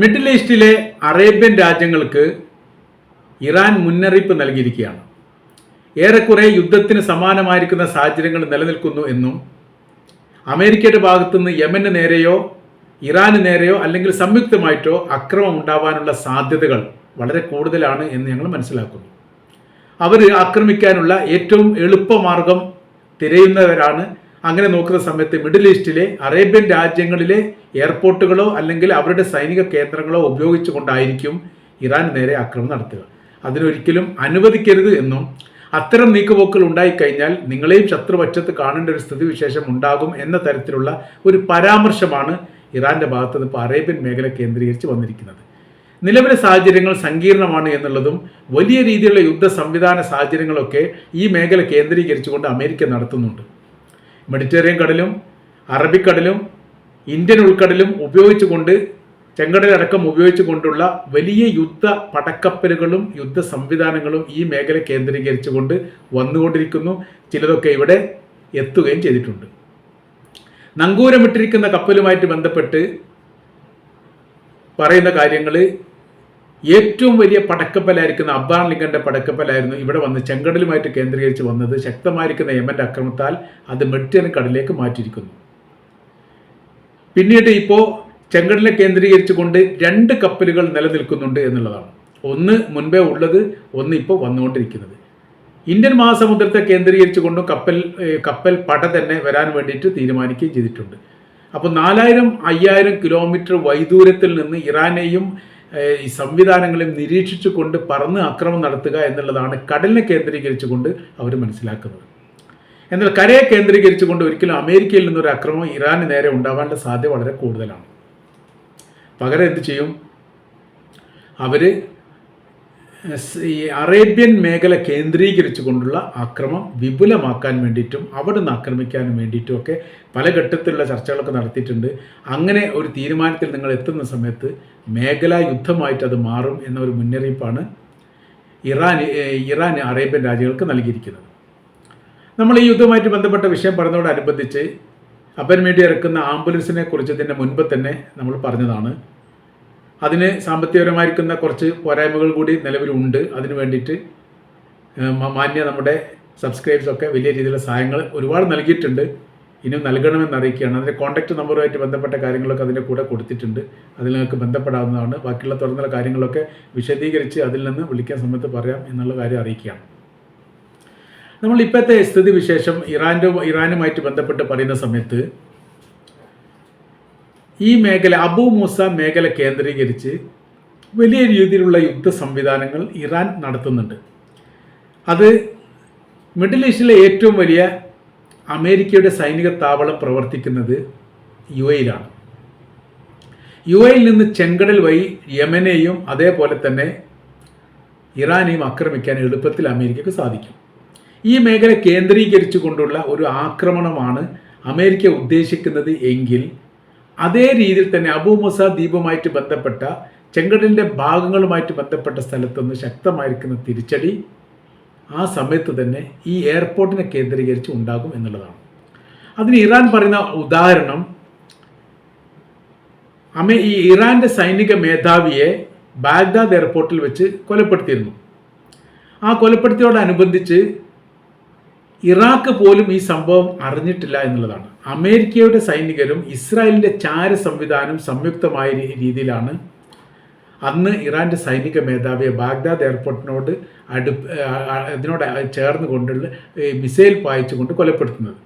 Middle ഈസ്റ്റിലെ Arabian രാജ്യങ്ങൾക്ക് Iran മുന്നറിയിപ്പ് നൽകിയിരിക്കുകയാണ്. ഏറെക്കുറെ യുദ്ധത്തിന് സമാനമായിരിക്കുന്ന സാഹചര്യങ്ങൾ നിലനിൽക്കുന്നു എന്നും അമേരിക്കയുടെ ഭാഗത്തുനിന്ന് യമന് നേരെയോ ഇറാന് നേരെയോ അല്ലെങ്കിൽ സംയുക്തമായിട്ടോ അക്രമം ഉണ്ടാവാനുള്ള സാധ്യതകൾ വളരെ കൂടുതലാണ് എന്ന് ഞങ്ങൾ മനസ്സിലാക്കുന്നു. അവർ ആക്രമിക്കാനുള്ള ഏറ്റവും എളുപ്പമാർഗം തിരയുന്നവരാണ് അങ്ങനെ നോക്കുന്ന സമയത്ത് മിഡിൽ ഈസ്റ്റിലെ അറേബ്യൻ രാജ്യങ്ങളിലെ എയർപോർട്ടുകളോ അല്ലെങ്കിൽ അവരുടെ സൈനിക കേന്ദ്രങ്ങളോ ഉപയോഗിച്ചുകൊണ്ടായിരിക്കും ഇറാൻ നേരെ ആക്രമണം നടത്തുക. അതിനൊരിക്കലും അനുവദിക്കരുത് എന്നും അത്തരം നീക്കുപോക്കുകൾ ഉണ്ടായിക്കഴിഞ്ഞാൽ നിങ്ങളെയും ശത്രുപക്ഷത്ത് കാണേണ്ട ഒരു സ്ഥിതിവിശേഷം ഉണ്ടാകും എന്ന തരത്തിലുള്ള ഒരു പരാമർശമാണ് ഇറാന്റെ ഭാഗത്ത് ഇപ്പോൾ അറേബ്യൻ മേഖല കേന്ദ്രീകരിച്ച് വന്നിരിക്കുന്നത്. നിലവിലെ സാഹചര്യങ്ങൾ സങ്കീർണമാണ് എന്നുള്ളതും വലിയ രീതിയിലുള്ള യുദ്ധ സംവിധാന സാഹചര്യങ്ങളൊക്കെ ഈ മേഖല കേന്ദ്രീകരിച്ചുകൊണ്ട് അമേരിക്ക നടത്തുന്നുണ്ട്. മെഡിറ്ററേനിയൻ കടലും അറബിക്കടലും ഇന്ത്യൻ ഉൾക്കടലും ഉപയോഗിച്ചുകൊണ്ട് ചെങ്കടലടക്കം ഉപയോഗിച്ചുകൊണ്ടുള്ള വലിയ യുദ്ധ പടക്കപ്പലുകളും യുദ്ധ സംവിധാനങ്ങളും ഈ മേഖല കേന്ദ്രീകരിച്ചുകൊണ്ട് വന്നുകൊണ്ടിരിക്കുന്നു. ചിലതൊക്കെ ഇവിടെ എത്തുകയും ചെയ്തിട്ടുണ്ട്. നങ്കൂരമിട്ടിരിക്കുന്ന കപ്പലുമായിട്ട് ബന്ധപ്പെട്ട് പറയുന്ന കാര്യങ്ങൾ ഏറ്റവും വലിയ പടക്കപ്പലായിരിക്കുന്ന അബ്ബാൻ ലിങ്കന്റെ പടക്കപ്പലായിരുന്നു ഇവിടെ വന്ന് ചെങ്കടലുമായിട്ട് കേന്ദ്രീകരിച്ച് വന്നത്. ശക്തമായിരിക്കുന്ന യമന്റെ അക്രമത്താൽ അത് മെഡിറ്ററേനിയൻ കടലിലേക്ക് മാറ്റിയിരിക്കുന്നു. പിന്നീട് ഇപ്പോൾ ചെങ്കടലിനെ കേന്ദ്രീകരിച്ചുകൊണ്ട് രണ്ട് കപ്പലുകൾ നിലനിൽക്കുന്നുണ്ട് എന്നുള്ളതാണ്. ഒന്ന് മുൻപേ ഉള്ളത് ഒന്ന് ഇപ്പോൾ വന്നുകൊണ്ടിരിക്കുന്നത്. ഇന്ത്യൻ മഹാസമുദ്രത്തെ കേന്ദ്രീകരിച്ചുകൊണ്ടും കപ്പൽ കപ്പൽ പട തന്നെ വരാൻ വേണ്ടിയിട്ട് തീരുമാനിക്കുകയും ചെയ്തിട്ടുണ്ട്. അപ്പോൾ നാലായിരം അയ്യായിരം കിലോമീറ്റർ വൈദൂരത്തിൽ നിന്ന് ഇറാനെയും ഈ സംവിധാനങ്ങളെയും നിരീക്ഷിച്ചുകൊണ്ട് പറന്ന് അക്രമം നടത്തുക എന്നുള്ളതാണ് കടലിനെ കേന്ദ്രീകരിച്ചുകൊണ്ട് അവർ മനസ്സിലാക്കുന്നത്. എന്നാൽ കരയെ കേന്ദ്രീകരിച്ചുകൊണ്ട് ഒരിക്കലും അമേരിക്കയിൽ നിന്നൊരു അക്രമം ഇറാന് നേരെ ഉണ്ടാവാനുള്ള സാധ്യത വളരെ കൂടുതലാണ്. പകരം എന്ത് ചെയ്യും? അവർ ഈ അറേബ്യൻ മേഖല കേന്ദ്രീകരിച്ചുകൊണ്ടുള്ള ആക്രമം വിപുലമാക്കാൻ വേണ്ടിയിട്ടും അവിടെ നിന്ന് ആക്രമിക്കാനും വേണ്ടിയിട്ടും ഒക്കെ പല ഘട്ടത്തിലുള്ള ചർച്ചകളൊക്കെ നടത്തിയിട്ടുണ്ട്. അങ്ങനെ ഒരു തീരുമാനത്തിൽ നിങ്ങൾ എത്തുന്ന സമയത്ത് മേഖലാ യുദ്ധമായിട്ട് അത് മാറും എന്നൊരു മുന്നറിയിപ്പാണ് ഇറാൻ ഇറാൻ അറേബ്യൻ രാജ്യങ്ങൾക്ക് നൽകിയിരിക്കുന്നത്. നമ്മൾ ഈ യുദ്ധവുമായിട്ട് ബന്ധപ്പെട്ട വിഷയം പറഞ്ഞതോടനുബന്ധിച്ച് അപ്പൻ മീഡിയ ഇറക്കുന്ന ആംബുലൻസിനെ കുറിച്ച് ഇതിന്റെ മുൻപ് തന്നെ നമ്മൾ പറഞ്ഞതാണ്. അതിന് സാമ്പത്തികപരമായിരിക്കുന്ന കുറച്ച് പോരായ്മകൾ കൂടി നിലവിലുണ്ട്. അതിന് വേണ്ടിയിട്ട് മാന്യ നമ്മുടെ സബ്സ്ക്രൈബേഴ്സ് ഒക്കെ വലിയ രീതിയിലുള്ള സഹായങ്ങൾ ഒരുപാട് നൽകിയിട്ടുണ്ട്. ഇനിയും നൽകണമെന്ന് അറിയിക്കുകയാണ്. അതിന്റെ കോൺടാക്റ്റ് നമ്പറുമായിട്ട് ബന്ധപ്പെട്ട കാര്യങ്ങളൊക്കെ അതിന്റെ കൂടെ കൊടുത്തിട്ടുണ്ട്. അതിൽ നിങ്ങൾക്ക് ബന്ധപ്പെടാവുന്നതാണ്. ബാക്കിയുള്ള തുറന്നുള്ള കാര്യങ്ങളൊക്കെ വിശദീകരിച്ച് അതിൽ നിന്ന് വിളിക്കാൻ സമയത്ത് പറയാം എന്നുള്ള കാര്യം അറിയിക്കുകയാണ്. നമ്മൾ ഇപ്പോഴത്തെ സ്ഥിതി വിശേഷം ഇറാന്റെ ഇറാനുമായിട്ട് ബന്ധപ്പെട്ട് പറയുന്ന സമയത്ത് ഈ മേഖല അബു മൂസ മേഖല കേന്ദ്രീകരിച്ച് വലിയ രീതിയിലുള്ള യുദ്ധ സംവിധാനങ്ങൾ ഇറാൻ നടത്തുന്നുണ്ട്. അത് മിഡിൽ ഈസ്റ്റിലെ ഏറ്റവും വലിയ അമേരിക്കയുടെ സൈനിക താവളം പ്രവർത്തിക്കുന്നത് യു എയിലാണ് യു എയിൽ നിന്ന് ചെങ്കടൽ വഴി യമനെയും അതേപോലെ തന്നെ ഇറാനെയും ആക്രമിക്കാൻ എളുപ്പത്തിൽ അമേരിക്കക്ക് സാധിക്കും. ഈ മേഖല കേന്ദ്രീകരിച്ചു കൊണ്ടുള്ള ഒരു ആക്രമണമാണ് അമേരിക്ക ഉദ്ദേശിക്കുന്നത് എങ്കിൽ അതേ രീതിയിൽ തന്നെ അബൂ അബൂമുസ ദ്വീപുമായിട്ട് ബന്ധപ്പെട്ട ചെങ്കടലിന്റെ ഭാഗങ്ങളുമായിട്ട് ബന്ധപ്പെട്ട സ്ഥലത്തുനിന്ന് ശക്തമായിരിക്കുന്ന തിരിച്ചടി ആ സമയത്ത് തന്നെ ഈ എയർപോർട്ടിനെ കേന്ദ്രീകരിച്ച് ഉണ്ടാകും എന്നുള്ളതാണ്. അതിന് ഇറാൻ പറയുന്ന ഉദാഹരണം അമേ ഈ ഇറാന്റെ സൈനിക മേധാവിയെ ബാഗ്ദാദ് എയർപോർട്ടിൽ വെച്ച് കൊലപ്പെടുത്തിയിരുന്നു. ആ കൊലപ്പെടുത്തിയോടനുബന്ധിച്ച് ഇറാഖ് പോലും ഈ സംഭവം അറിഞ്ഞിട്ടില്ല എന്നുള്ളതാണ്. അമേരിക്കയുടെ സൈനികരും ഇസ്രായേലിന്റെ ചാര സംവിധാനം സംയുക്തമായ രീതിയിലാണ് അന്ന് ഇറാന്റെ സൈനിക മേധാവിയെ ബാഗ്ദാദ് എയർപോർട്ടിനോട് അടു അതിനോട് ചേർന്ന് കൊണ്ടുള്ള മിസൈൽ പായിച്ചുകൊണ്ട് കൊലപ്പെടുത്തുന്നത്.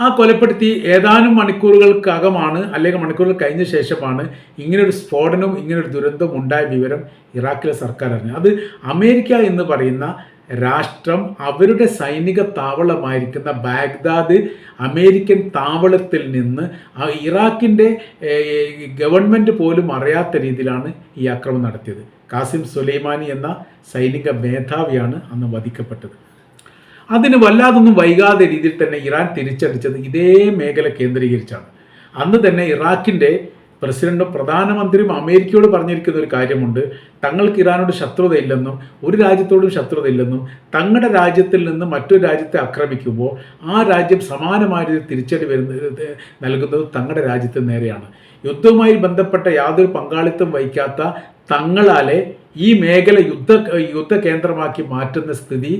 ആ കൊലപ്പെടുത്തി ഏതാനും മണിക്കൂറുകൾക്കകമാണ് അല്ലെങ്കിൽ മണിക്കൂറുകൾ കഴിഞ്ഞ ശേഷമാണ് ഇങ്ങനൊരു സ്ഫോടനവും ഇങ്ങനൊരു ദുരന്തവും ഉണ്ടായ വിവരം ഇറാഖിലെ സർക്കാർ അറിഞ്ഞത്. അത് അമേരിക്ക എന്ന് പറയുന്ന രാഷ്ട്രം അവരുടെ സൈനിക താവളമായിരിക്കുന്ന ബാഗ്ദാദ് അമേരിക്കൻ താവളത്തിൽ നിന്ന് ഇറാഖിന്റെ ഗവൺമെന്റ് പോലും അറിയാത്ത രീതിയിലാണ് ഈ ആക്രമണം നടത്തിയത്. കാസിം സുലൈമാനി എന്ന സൈനിക മേധാവിയാണ് അന്ന് വധിക്കപ്പെട്ടത്. അതിന് വല്ലാതൊന്നും വൈകാതെ രീതിയിൽ തന്നെ ഇറാൻ തിരിച്ചടിച്ചത് ഇതേ മേഖല കേന്ദ്രീകരിച്ചാണ്. അന്ന് തന്നെ ഇറാഖിന്റെ പ്രസിഡന്റും പ്രധാനമന്ത്രിയും അമേരിക്കയോട് പറഞ്ഞിരിക്കുന്ന ഒരു കാര്യമുണ്ട്. തങ്ങൾക്ക് ഇറാനോട് ശത്രുതയില്ലെന്നും ഒരു രാജ്യത്തോടും ശത്രുതയില്ലെന്നും തങ്ങളുടെ രാജ്യത്തിൽ നിന്ന് മറ്റൊരു രാജ്യത്തെ ആക്രമിക്കുമ്പോൾ ആ രാജ്യം സമാനമായ രീതിയിൽ തിരിച്ചടി വരുന്നത് നൽകുന്നത് തങ്ങളുടെ രാജ്യത്തിന് നേരെയാണ്. യുദ്ധവുമായി ബന്ധപ്പെട്ട യാതൊരു പങ്കാളിത്തം വഹിക്കാത്ത തങ്ങളാലെ ഈ മേഖല യുദ്ധ യുദ്ധ കേന്ദ്രമാക്കി മാറ്റുന്ന സ്ഥിതി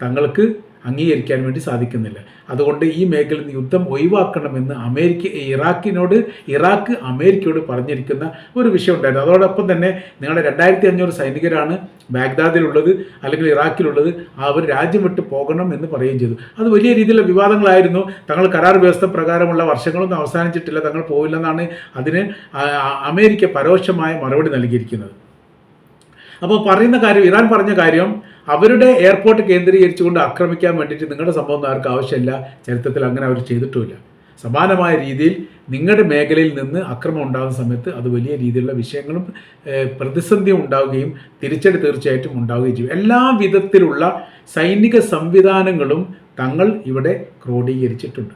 തങ്ങൾക്ക് അംഗീകരിക്കാൻ വേണ്ടി സാധിക്കുന്നില്ല. അതുകൊണ്ട് ഈ മേഖലയിൽ നിന്ന് യുദ്ധം ഒഴിവാക്കണമെന്ന് അമേരിക്ക ഇറാഖിനോട് ഇറാഖ് അമേരിക്കയോട് പറഞ്ഞിരിക്കുന്ന ഒരു വിഷയം ഉണ്ടായിരുന്നു. അതോടൊപ്പം തന്നെ നിങ്ങളുടെ രണ്ടായിരത്തി അഞ്ഞൂറ് സൈനികരാണ് ബാഗ്ദാദിലുള്ളത് അല്ലെങ്കിൽ ഇറാഖിലുള്ളത്. അവർ രാജ്യം വിട്ട് പോകണം എന്ന് പറയുകയും ചെയ്തു. അത് വലിയ രീതിയിലുള്ള വിവാദങ്ങളായിരുന്നു. തങ്ങൾ കരാർ വ്യവസ്ഥ പ്രകാരമുള്ള വർഷങ്ങളൊന്നും അവസാനിച്ചിട്ടില്ല. തങ്ങൾ പോവില്ലെന്നാണ് അതിന് അമേരിക്ക പരോക്ഷമായ മറുപടി നൽകിയിരിക്കുന്നത്. അപ്പോൾ പറയുന്ന കാര്യം ഇറാൻ പറഞ്ഞ കാര്യം അവരുടെ എയർപോർട്ട് കേന്ദ്രീകരിച്ചുകൊണ്ട് ആക്രമിക്കാൻ വേണ്ടിയിട്ട് നിങ്ങളുടെ സംഭവം ആർക്ക് ആവശ്യമില്ല. ചരിത്രത്തിൽ അങ്ങനെ അവർ ചെയ്തിട്ടുമില്ല. സമാനമായ രീതിയിൽ നിങ്ങളുടെ മേഖലയിൽ നിന്ന് അക്രമം ഉണ്ടാകുന്ന സമയത്ത് അത് വലിയ രീതിയിലുള്ള വിഷയങ്ങളും പ്രതിസന്ധി ഉണ്ടാവുകയും തിരിച്ചടി തീർച്ചയായിട്ടും ഉണ്ടാവുകയും ചെയ്യും. എല്ലാ വിധത്തിലുള്ള സൈനിക സംവിധാനങ്ങളും തങ്ങൾ ഇവിടെ ക്രോഡീകരിച്ചിട്ടുണ്ട്.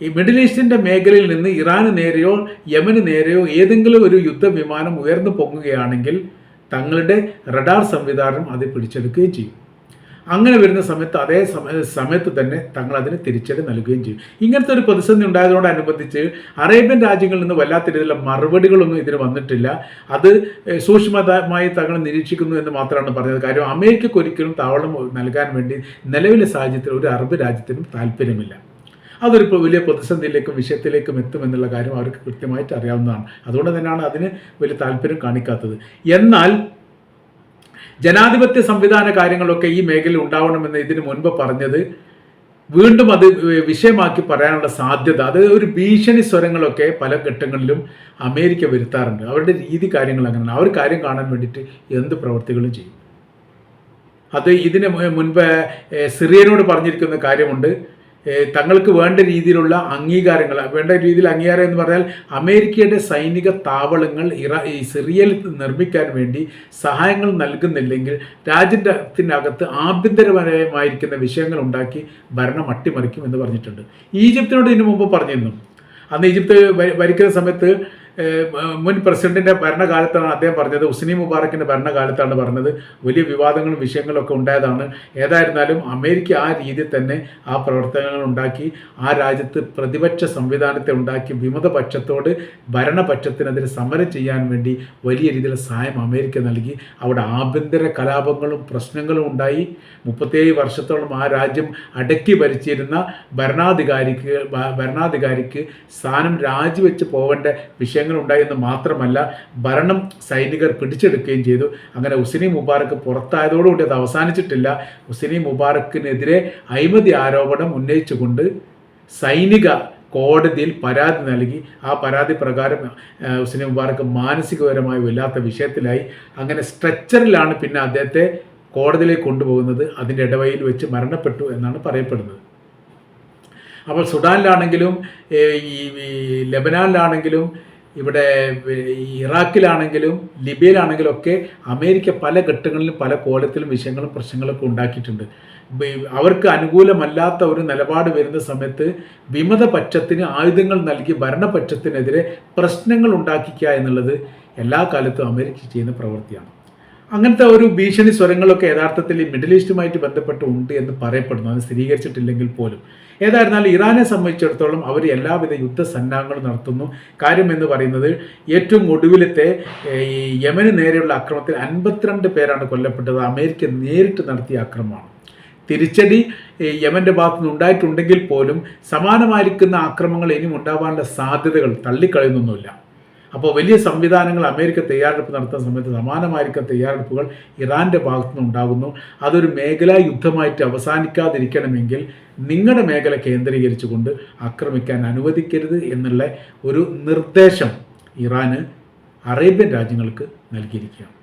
ഈ മിഡിൽ ഈസ്റ്റിന്റെ മേഖലയിൽ നിന്ന് ഇറാന് നേരെയോ യമന് നേരെയോ ഏതെങ്കിലും ഒരു യുദ്ധവിമാനം ഉയർന്നു പൊങ്ങുകയാണെങ്കിൽ തങ്ങളുടെ റഡാർ സംവിധാനം അത് പിടിച്ചെടുക്കുകയും ചെയ്യും. അങ്ങനെ വരുന്ന സമയത്ത് അതേ സമയ സമയത്ത് തന്നെ തങ്ങൾ അതിന് തിരിച്ചടി നൽകുകയും ചെയ്യും. ഇങ്ങനത്തെ ഒരു പ്രതിസന്ധി ഉണ്ടായതോടനുബന്ധിച്ച് അറേബ്യൻ രാജ്യങ്ങളിൽ നിന്ന് വല്ലാത്ത രീതിയിലുള്ള മറുപടികളൊന്നും ഇതിന് വന്നിട്ടില്ല. അത് സൂക്ഷ്മമായി തങ്ങൾ നിരീക്ഷിക്കുന്നു എന്ന് മാത്രമാണ് പറഞ്ഞത്. കാര്യം അമേരിക്കയ്ക്ക് ഒരിക്കലും താവളം നൽകാൻ വേണ്ടി നിലവിലെ സാഹചര്യത്തിൽ ഒരു അറബ് രാജ്യത്തിനും താല്പര്യമില്ല. അതൊരു വലിയ പ്രതിസന്ധിയിലേക്കും വിഷയത്തിലേക്കും എത്തുമെന്നുള്ള കാര്യം അവർക്ക് കൃത്യമായിട്ട് അറിയാവുന്നതാണ്. അതുകൊണ്ട് തന്നെയാണ് അതിന് വലിയ താല്പര്യം കാണിക്കാത്തത്. എന്നാൽ ജനാധിപത്യ സംവിധാന കാര്യങ്ങളൊക്കെ ഈ മേഖലയിൽ ഉണ്ടാവണമെന്ന് ഇതിനു മുൻപ് പറഞ്ഞത് വീണ്ടും അത് വിഷയമാക്കി പറയാനുള്ള സാധ്യത അത് ഒരു ഭീഷണി സ്വരങ്ങളൊക്കെ പല ഘട്ടങ്ങളിലും അമേരിക്ക വരുത്താറുണ്ട്. അവരുടെ രീതി കാര്യങ്ങൾ അങ്ങനെയാണ്. അവർ കാര്യം കാണാൻ വേണ്ടിയിട്ട് എന്ത് പ്രവർത്തികളും ചെയ്യും. അത് ഇതിന് മുൻപ് സിറിയനോട് പറഞ്ഞിരിക്കുന്ന കാര്യമുണ്ട്. തങ്ങൾക്ക് വേണ്ട രീതിയിലുള്ള അംഗീകാരങ്ങൾ വേണ്ട രീതിയിൽ അംഗീകാരം എന്ന് പറഞ്ഞാൽ അമേരിക്കയുടെ സൈനിക താവളങ്ങൾ ഇറ ഈ സിറിയയിൽ നിർമ്മിക്കാൻ വേണ്ടി സഹായങ്ങൾ നൽകുന്നില്ലെങ്കിൽ രാജ്യത്തിനകത്ത് ആഭ്യന്തരപരമായിരിക്കുന്ന വിഷയങ്ങൾ ഉണ്ടാക്കി ഭരണം അട്ടിമറിക്കും എന്ന് പറഞ്ഞിട്ടുണ്ട്. ഈജിപ്തിനോട് ഇതിനു മുമ്പ് പറഞ്ഞിരുന്നു. അന്ന് ഈജിപ്ത് ഭരിക്കുന്ന സമയത്ത് മുൻ പ്രസിഡന്റിന്റെ ഭരണകാലത്താണ് അദ്ദേഹം പറഞ്ഞത്. ഉസ്നി മുബാറക്കിന്റെ ഭരണകാലത്താണ് പറഞ്ഞത്. വലിയ വിവാദങ്ങളും വിഷയങ്ങളും ഒക്കെ ഉണ്ടായതാണ്. ഏതായിരുന്നാലും അമേരിക്ക ആ രീതിയിൽ തന്നെ ആ പ്രവർത്തനങ്ങൾ ഉണ്ടാക്കി ആ രാജ്യത്ത് പ്രതിപക്ഷ സംവിധാനത്തെ ഉണ്ടാക്കി വിമതപക്ഷത്തോട് ഭരണപക്ഷത്തിനെതിരെ സമരം ചെയ്യാൻ വേണ്ടി വലിയ രീതിയിലുള്ള സഹായം അമേരിക്ക നൽകി. അവിടെ ആഭ്യന്തര കലാപങ്ങളും പ്രശ്നങ്ങളും ഉണ്ടായി. മുപ്പത്തേഴ് വർഷത്തോളം ആ രാജ്യം അടക്കി ഭരിച്ചിരുന്ന ഭരണാധികാരിക്ക് ഭരണാധികാരിക്ക് സ്ഥാനം രാജിവെച്ച് പോകേണ്ട വിഷയങ്ങൾ ഉണ്ടായെന്ന് മാത്രമല്ല ഭരണം സൈനികർ പിടിച്ചെടുക്കുകയും ചെയ്തു. അങ്ങനെ ഹുസിനി മുബാറക്ക് പുറത്തായതോടുകൂടി അത് അവസാനിച്ചിട്ടില്ല. ഹുസിനി മുബാറക്കിനെതിരെ അഴിമതി ആരോപണം ഉന്നയിച്ചുകൊണ്ട് സൈനിക കോടതിയിൽ പരാതി നൽകി. ആ പരാതി പ്രകാരം ആ, ഹുസ്നി മുബാറക്ക് മാനസികപരമായി വല്ലാത്ത വിഷയത്തിലായി. അങ്ങനെ സ്ട്രെച്ചറിലാണ് പിന്നെ അദ്ദേഹത്തെ കോടതിയിലേക്ക് കൊണ്ടുപോകുന്നത്. അതിന്റെ ഇടവയിൽ വെച്ച് മരണപ്പെട്ടു എന്നാണ് പറയപ്പെടുന്നത്. അപ്പോൾ സുഡാനിലാണെങ്കിലും ഈ ലബനാനിലാണെങ്കിലും ഇവിടെ ഇറാഖിലാണെങ്കിലും ലിബിയയിലാണെങ്കിലും ഒക്കെ അമേരിക്ക പല ഘട്ടങ്ങളിലും പല കോലത്തിലും വിഷയങ്ങളും പ്രശ്നങ്ങളൊക്കെ ഉണ്ടാക്കിയിട്ടുണ്ട്. അവർക്ക് അനുകൂലമല്ലാത്ത ഒരു നിലപാട് വരുന്ന സമയത്ത് വിമതപക്ഷത്തിന് ആയുധങ്ങൾ നൽകി ഭരണപക്ഷത്തിനെതിരെ പ്രശ്നങ്ങൾ ഉണ്ടാക്കിക്കുക എന്നുള്ളത് എല്ലാ കാലത്തും അമേരിക്ക ചെയ്യുന്ന പ്രവൃത്തിയാണ്. അങ്ങനത്തെ ഒരു ഭീഷണി സ്വരങ്ങളൊക്കെ യഥാർത്ഥത്തിൽ ഈ മിഡിൽ ഈസ്റ്റുമായിട്ട് ബന്ധപ്പെട്ട് ഉണ്ട് എന്ന് പറയപ്പെടുന്നു. അത് സ്ഥിരീകരിച്ചിട്ടില്ലെങ്കിൽ പോലും. ഏതായിരുന്നാലും ഇറാനെ സംബന്ധിച്ചിടത്തോളം അവർ എല്ലാവിധ യുദ്ധ യുദ്ധസന്നാഹങ്ങളും നടത്തുന്നു. കാര്യം എന്ന് പറയുന്നത് ഏറ്റവും ഒടുവിലത്തെ ഈ യമന് നേരെയുള്ള ആക്രമണത്തിൽ അൻപത്തിരണ്ട് പേരാണ് കൊല്ലപ്പെട്ടത്. അമേരിക്ക നേരിട്ട് നടത്തിയ ആക്രമണമാണ് തിരിച്ചടി യമന്റെ ഭാഗത്തു നിന്ന് ഉണ്ടായിട്ടുണ്ടെങ്കിൽ പോലും സമാനമായിരിക്കുന്ന ആക്രമണങ്ങൾ ഇനിയും ഉണ്ടാവാനുള്ള സാധ്യതകൾ തള്ളിക്കളയുന്നൊന്നുമില്ല. അപ്പോൾ വലിയ സംവിധാനങ്ങൾ അമേരിക്ക തയ്യാറെടുപ്പ് നടത്തുന്ന സമയത്ത് സമാനമായിരിക്കുന്ന തയ്യാറെടുപ്പുകൾ ഇറാന്റെ ഭാഗത്തു നിന്ന് ഉണ്ടാകുന്നു. അതൊരു മേഖലാ യുദ്ധമായിട്ട് അവസാനിക്കാതിരിക്കണമെങ്കിൽ നിങ്ങളുടെ മേഖല കേന്ദ്രീകരിച്ചുകൊണ്ട് ആക്രമിക്കാൻ അനുവദിക്കരുത് എന്നുള്ള ഒരു നിർദ്ദേശം ഇറാന് അറേബ്യൻ രാജ്യങ്ങൾക്ക് നൽകിയിരിക്കുകയാണ്.